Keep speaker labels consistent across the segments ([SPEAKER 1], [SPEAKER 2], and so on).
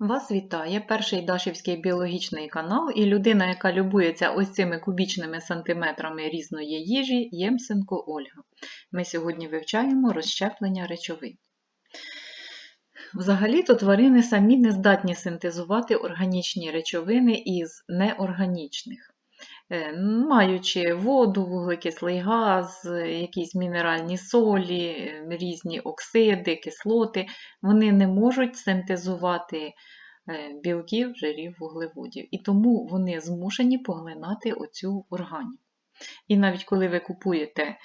[SPEAKER 1] Вас вітає перший Дашівський біологічний канал і людина, яка любується ось цими кубічними сантиметрами різної їжі, Ємсенко Ольга. Ми сьогодні вивчаємо розщеплення речовин. Взагалі-то тварини самі не здатні синтезувати органічні речовини із неорганічних. Е, Маючи воду, вуглекислий газ, якісь мінеральні солі, різні оксиди, кислоти, вони не можуть синтезувати е, білків, жирів, вуглеводів. І тому вони змушені поглинати оцю органіку. І навіть коли ви купуєте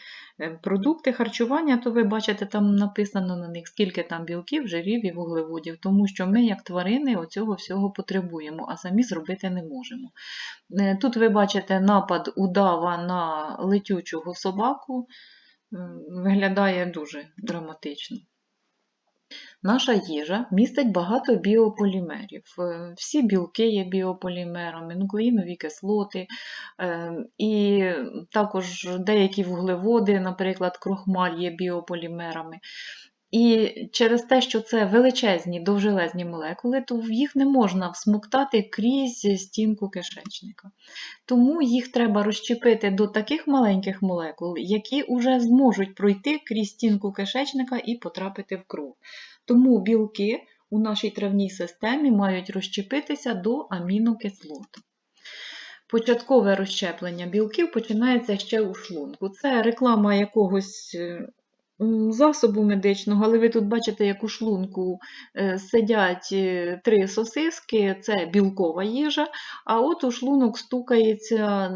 [SPEAKER 1] е, продукти харчування, то ви бачите, там написано на них, скільки там білків, жирів і вуглеводів, тому що ми, як тварини, оцього всього потребуємо, а самі зробити не можемо. Е, Тут ви бачите напад удава на летючого собаку, виглядає дуже драматично. Наша їжа містить багато біополімерів. Е, Всі білки є біополімерами, нуклеїнові кислоти, е, і також деякі вуглеводи, наприклад, крохмаль є біополімерами. І через те, що це величезні довжелезні молекули, то їх не можна всмоктати крізь стінку кишечника. Тому їх треба розщепити до таких маленьких молекул, які вже зможуть пройти крізь стінку кишечника і потрапити в кров. Тому білки у нашій травній системі мають розщепитися до амінокислот. Початкове розщеплення білків починається ще у шлунку. Це реклама якогось е, засобу медичного, але ви тут бачите, як у шлунку е, сидять е, три сосиски, це білкова їжа, а от у шлунок стукається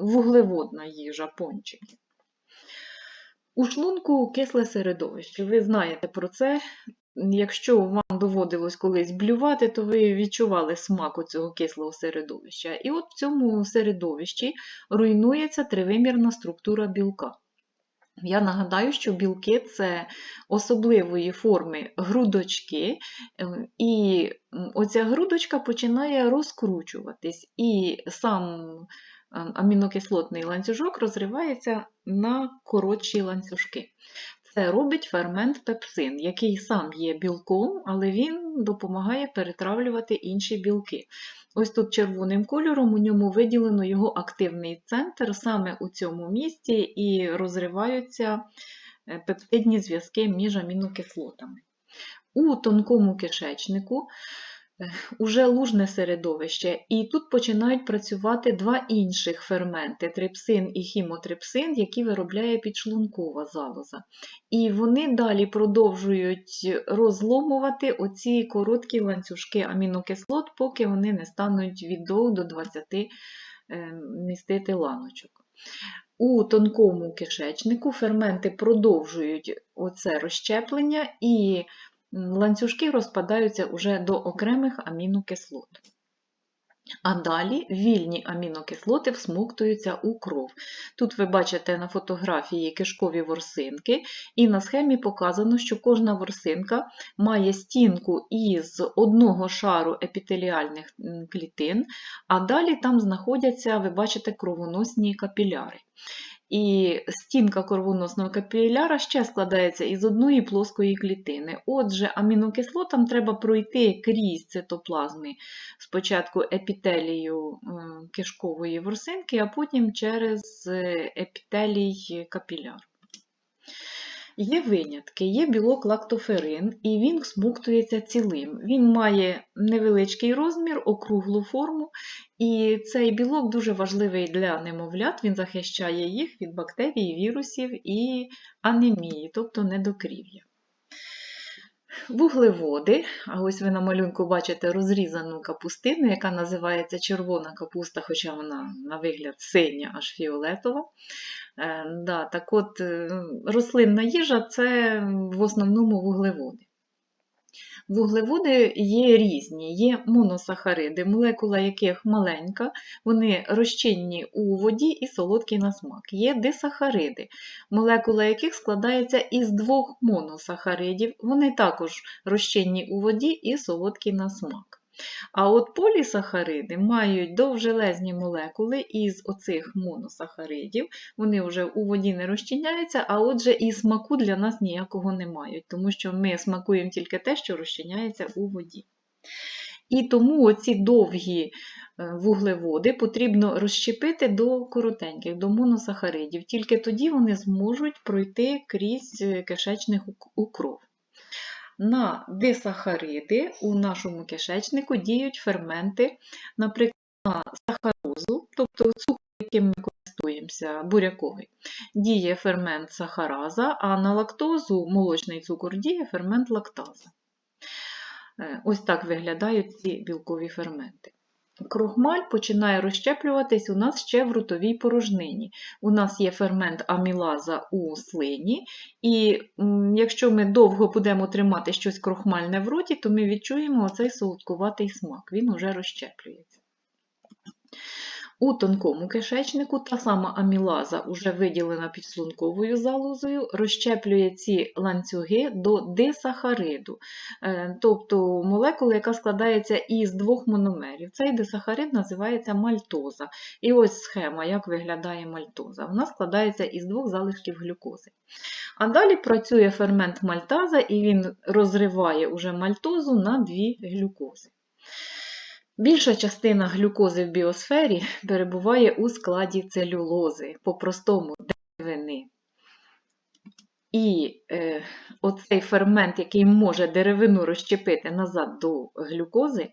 [SPEAKER 1] вуглеводна їжа, пончики. У шлунку кисле середовище. Ви знаєте про це. Якщо вам доводилось колись блювати, то ви відчували смак цього кислого середовища. І от в цьому середовищі руйнується тривимірна структура білка. Я нагадаю, що білки це особливої форми грудочки, е, і оця грудочка починає розкручуватись, і сам е, амінокислотний ланцюжок розривається на коротші ланцюжки. Це робить фермент пепсин, який сам є білком, але він допомагає перетравлювати інші білки. Ось тут червоним кольором у ньому виділено його активний центр саме у цьому місці і розриваються е, пептидні зв'язки між амінокислотами. У тонкому кишечнику уже лужне середовище, і тут починають працювати два інших ферменти трипсин і хімотрипсин, які виробляє підшлункова залоза. І вони далі продовжують розломувати оці короткі ланцюжки амінокислот, поки вони не стануть від 2 до 20 е, містити ланочок. У тонкому кишечнику ферменти продовжують оце розщеплення і ланцюжки розпадаються уже до окремих амінокислот. А далі вільні амінокислоти всмоктуються у кров. Тут ви бачите на фотографії кишкові ворсинки, і на схемі показано, що кожна ворсинка має стінку із одного шару епітеліальних клітин, а далі там знаходяться, ви бачите, кровоносні капіляри. І стінка корвоносного капіляра ще складається із одної плоскої клітини. Отже, амінокислотам треба пройти крізь цитоплазми спочатку епітелію е, кишкової ворсинки, а потім через е, епітелій капіляру. Є винятки, є білок лактоферин, і він смуктується цілим. Він має невеличкий розмір, округлу форму, і цей білок дуже важливий для немовлят, він захищає їх від бактерій, вірусів і анемії, тобто недокрів'я. Вуглеводи, а ось ви на малюнку бачите розрізану капустину, яка називається червона капуста, хоча вона на вигляд синя, аж фіолетова. Е, да, так от, е, рослинна їжа це в основному вуглеводи. Вуглеводи є різні, є моносахариди, молекула яких маленька, вони розчинні у воді і солодкі на смак. Є дисахариди, молекула яких складається із двох моносахаридів, вони також розчинні у воді і солодкі на смак. А от полісахариди мають довжелезні молекули із оцих моносахаридів, вони вже у воді не розчиняються, а отже і смаку для нас ніякого не мають, тому що ми смакуємо тільки те, що розчиняється у воді. І тому оці довгі е, вуглеводи потрібно розщепити до коротеньких, до моносахаридів. Тільки тоді вони зможуть пройти крізь е, кишечник у- у кров. На дисахариди у нашому кишечнику діють ферменти, наприклад, на сахарозу, тобто цукор, яким ми користуємося, буряковий, діє фермент сахараза, а на лактозу, молочний цукор, діє фермент лактаза. Е, Ось так виглядають ці білкові ферменти. Крохмаль починає розщеплюватись у нас ще в ротовій порожнині. У нас є фермент амілаза у слині, і якщо ми довго будемо тримати щось крохмальне в роті, то ми відчуємо оцей солодкуватий смак, він уже розщеплюється. У тонкому кишечнику та сама амілаза, уже виділена підшлунковою залозою, розщеплює ці ланцюги до дисахариду, Е, тобто молекула, яка складається із двох мономерів. Цей дисахарид називається мальтоза. І ось схема, як виглядає мальтоза. Вона складається із двох залишків глюкози. А далі працює фермент мальтаза, і він розриває уже мальтозу на дві глюкози. Більша частина глюкози в біосфері перебуває у складі целюлози, по-простому деревини. І е, оцей фермент, який може деревину розщепити назад до глюкози,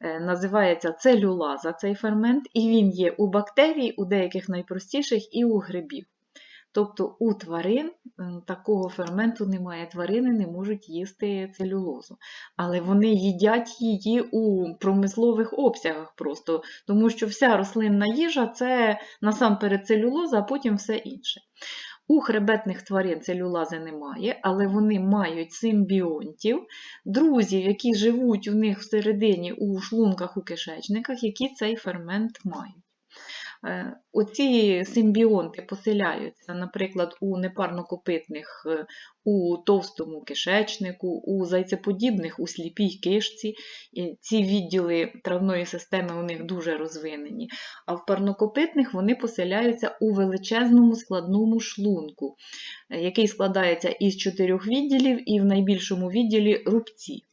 [SPEAKER 1] е, називається целюлаза цей фермент, і він є у бактерій, у деяких найпростіших і у грибів. Тобто у тварин такого ферменту немає. Тварини не можуть їсти целюлозу. Але вони їдять її у промислових обсягах просто, тому що вся рослинна їжа це насамперед целюлоза, а потім все інше. У хребетних тварин целюлази немає, але вони мають симбіонтів, друзів, які живуть у них всередині у шлунках, у кишечниках, які цей фермент мають. Е, Оці симбіонти поселяються, наприклад, у непарнокопитних е, у товстому кишечнику, у зайцеподібних у сліпій кишці. Ці відділи травної системи у них дуже розвинені. А в парнокопитних вони поселяються у величезному складному шлунку, е, який складається із чотирьох відділів і в найбільшому відділі рубці.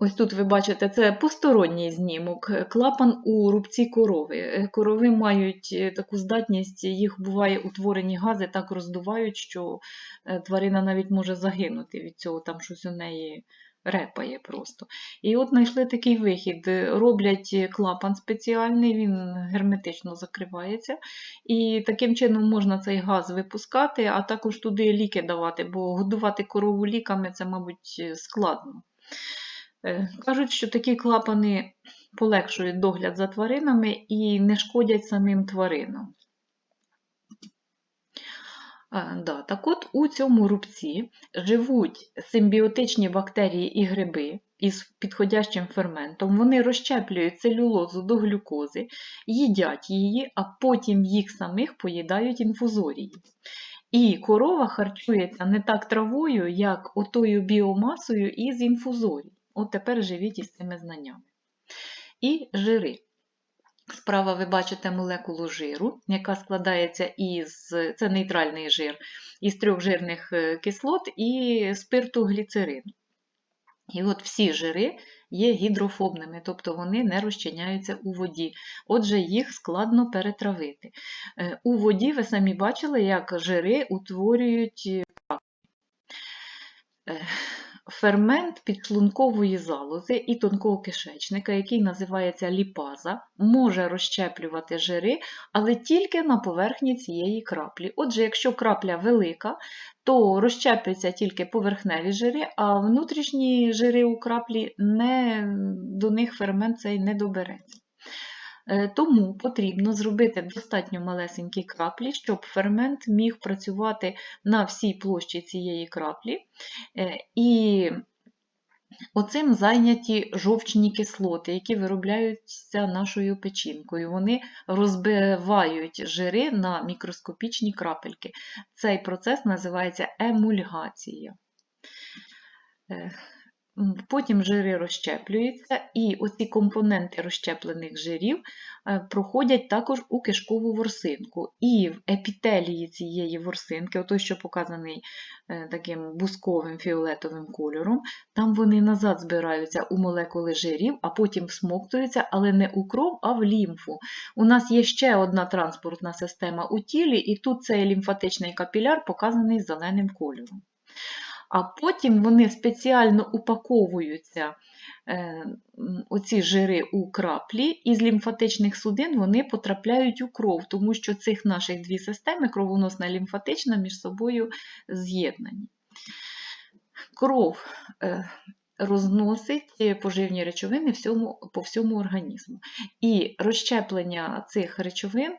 [SPEAKER 1] Ось тут ви бачите, це посторонній знімок, клапан у рубці корови. Е, Корови мають е, таку здатність, їх буває утворені гази так роздувають, що е, тварина навіть може загинути від цього, там щось у неї репає просто. І от знайшли такий вихід. Роблять клапан спеціальний, він герметично закривається, і таким чином можна цей газ випускати, а також туди ліки давати, бо годувати корову ліками це, мабуть, складно. Е, Кажуть, що такі клапани полегшують догляд за тваринами і не шкодять самим тваринам. Да, так от у цьому рубці живуть симбіотичні бактерії і гриби із підходящим ферментом. Вони розщеплюють целюлозу до глюкози, їдять її, а потім їх самих поїдають інфузорії. І корова харчується не так травою, як отою біомасою із інфузорій. От тепер живіть із цими знаннями. І жири. Справа ви бачите молекулу жиру, яка складається із, це нейтральний жир, із трьох жирних е, кислот і спирту гліцерину. І от всі жири є гідрофобними, тобто вони не розчиняються у воді. Отже, їх складно перетравити. Е, У воді ви самі бачили, як жири утворюють е, Е, фермент підшлункової залози і тонкого кишечника, який називається ліпаза, може розщеплювати жири, але тільки на поверхні цієї краплі. Отже, якщо крапля велика, то розщеплюються тільки поверхневі жири, а внутрішні жири у краплі не, до них фермент цей не добереться. Е, Тому потрібно зробити достатньо малесенькі краплі, щоб фермент міг працювати на всій площі цієї краплі. Е, І оцим зайняті жовчні кислоти, які виробляються нашою печінкою. Вони розбивають жири на мікроскопічні крапельки. Цей процес називається емульгація. Потім жири розщеплюються, і оці компоненти розщеплених жирів е, проходять також у кишкову ворсинку. І в епітелії цієї ворсинки, отой, що показаний е, таким бусковим фіолетовим кольором, там вони назад збираються у молекули жирів, а потім всмоктуються, але не у кров, а в лімфу. У нас є ще одна транспортна система у тілі, і тут цей лімфатичний капіляр показаний зеленим кольором. А потім вони спеціально упаковуються, е, оці жири у краплі, і з лімфатичних судин вони потрапляють у кров, тому що цих наших дві системи, кровоносна і лімфатична, між собою з'єднані. Кров е, розносить поживні речовини по всьому організму. І розщеплення цих речовин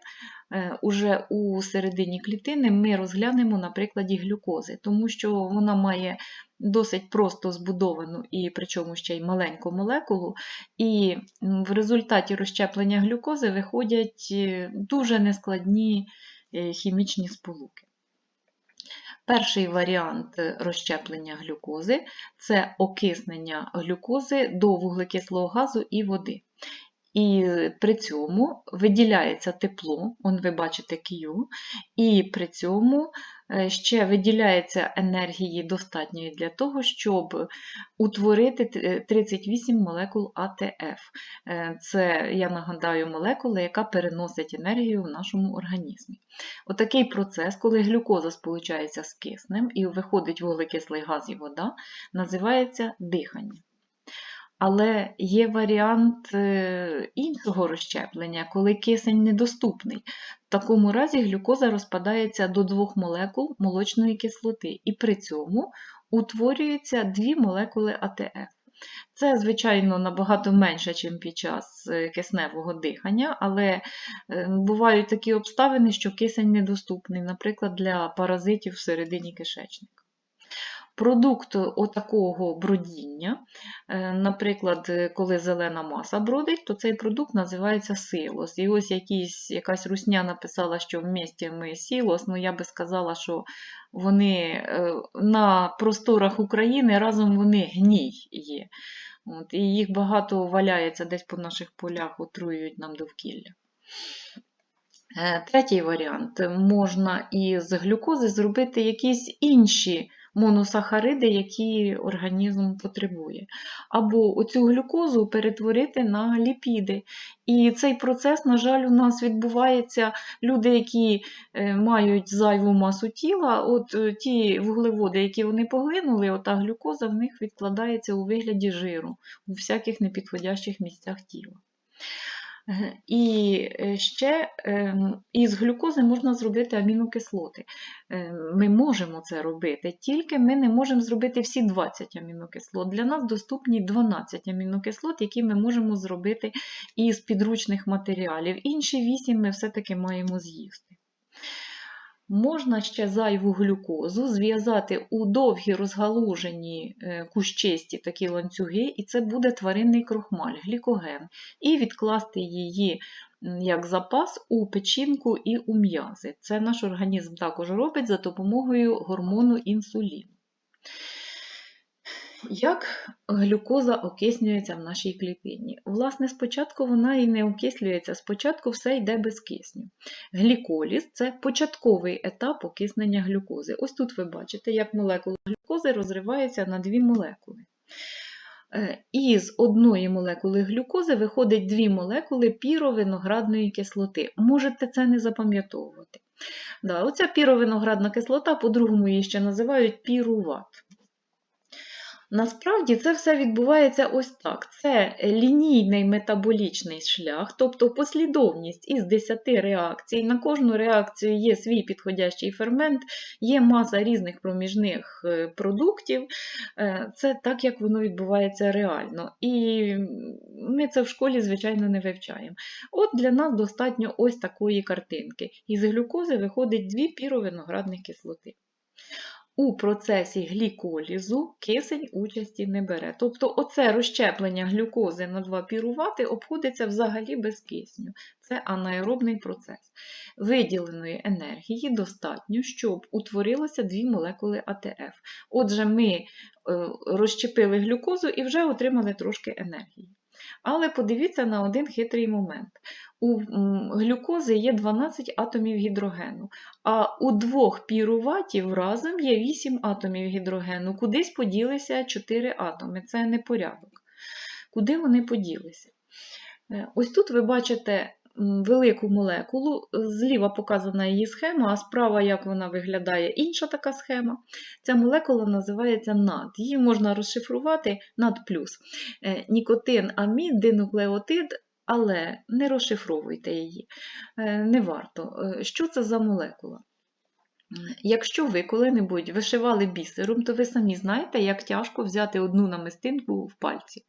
[SPEAKER 1] уже у середині клітини ми розглянемо на прикладі глюкози, тому що вона має досить просто збудовану і причому ще й маленьку молекулу, і в результаті розщеплення глюкози виходять е, дуже нескладні е, хімічні сполуки. Перший варіант е, розщеплення глюкози це окиснення глюкози до вуглекислого газу і води. І при цьому виділяється тепло, он ви бачите Q, і при цьому е, ще виділяється енергії достатньої для того, щоб утворити 38 молекул АТФ. Е, Це, я нагадаю, молекула, яка переносить енергію в нашому організмі. Отакий процес, коли глюкоза сполучається з киснем і виходить вуглекислий газ і вода, називається дихання. Але є варіант е, іншого розщеплення, коли кисень недоступний. В такому разі глюкоза розпадається до двох молекул молочної кислоти, і при цьому утворюються дві молекули АТФ. Це, звичайно, набагато менше, ніж під час е, кисневого дихання, але е, бувають такі обставини, що кисень недоступний, наприклад, для паразитів всередині кишечника. Продукт отакого бродіння, е, наприклад, е, коли зелена маса бродить, то цей продукт називається силос. І ось якісь, якась русня написала, що в місті ми сілос, ну я би сказала, що вони е, на просторах України разом вони гній є. От, і їх багато валяється десь по наших полях, отруюють нам довкілля. Третій варіант. Можна із глюкози зробити якісь інші моносахариди, які організм потребує. Або оцю глюкозу перетворити на ліпіди. І цей процес, на жаль, у нас відбувається люди, які е, мають зайву масу тіла, от е, ті вуглеводи, які вони поглинули, ота глюкоза в них відкладається у вигляді жиру у всяких непідходящих місцях тіла. І е, ще ем, із глюкози можна зробити амінокислоти. Е, Ми можемо це робити, тільки ми не можемо зробити всі 20 амінокислот. Для нас доступні 12 амінокислот, які ми можемо зробити із підручних матеріалів. Інші 8 ми все-таки маємо з'їсти. Можна ще зайву глюкозу зв'язати у довгі розгалужені кущесті кущисті такі ланцюги, і це буде тваринний крохмаль, глікоген, і відкласти її як запас у печінку і у м'язи. Це наш організм також робить за допомогою гормону інсуліну. Як глюкоза окиснюється в нашій клітині? Власне, спочатку вона і не окислюється, спочатку все йде без кисню. Гліколіз це початковий етап окиснення глюкози. Ось тут ви бачите, як молекула глюкози розривається на дві молекули. Е, Із одної молекули глюкози виходить дві молекули піровиноградної кислоти. Можете це не запам'ятовувати. Да, оця піровиноградна кислота, по-другому її ще називають піруват. Насправді це все відбувається ось так. Це лінійний метаболічний шлях, тобто послідовність із 10 реакцій. На кожну реакцію є свій підходящий фермент, є маса різних проміжних е, продуктів. Е, Це так, як воно відбувається реально. І ми це в школі, звичайно, не вивчаємо. От для нас достатньо ось такої картинки. Із глюкози виходить дві піровиноградних кислоти у процесі гліколізу кисень участі не бере. Тобто оце розщеплення глюкози на 2 пірувати обходиться взагалі без кисню. Це анаеробний процес. Виділеної енергії достатньо, щоб утворилося дві молекули АТФ. Отже, ми е, розщепили глюкозу і вже отримали трошки енергії. Але подивіться на один хитрий момент. У глюкози є 12 атомів гідрогену, а у двох піруватів разом є 8 атомів гідрогену. Кудись поділися 4 атоми. Це непорядок. Куди вони поділися? Е, Ось тут ви бачите велику молекулу, зліва показана її схема, а справа, як вона виглядає, інша така схема. Ця молекула називається НАД. Її можна розшифрувати НАД+. Е, Нікотин, амід, динуклеотид, але не розшифровуйте її, Е, не варто. Е, Що це за молекула? Якщо ви коли-небудь вишивали бісером, то ви самі знаєте, як тяжко взяти одну намистинку в пальці.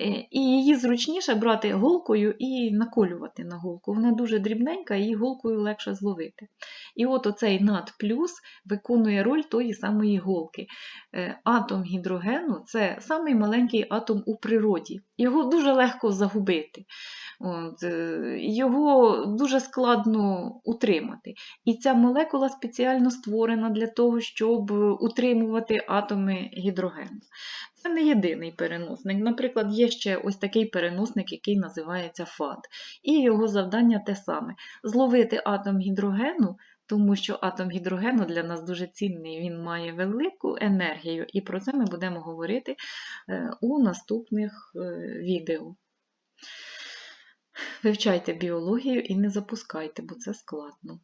[SPEAKER 1] Е, І її зручніше брати голкою і наколювати на голку. Вона дуже дрібненька, її голкою легше зловити. І от оцей над плюс виконує роль тої самої голки. Е, Атом гідрогену це самий маленький атом у природі. Його дуже легко загубити. От, е, його дуже складно утримати. І ця молекула спеціально створена для того, щоб утримувати атоми гідрогену. Це не єдиний переносник. Наприклад, є ще ось такий переносник, який називається ФАД. І його завдання те саме: зловити атом гідрогену, тому що атом гідрогену для нас дуже цінний, він має велику енергію, і про це ми будемо говорити е, у наступних е, відео. Вивчайте біологію і не запускайте, бо це складно.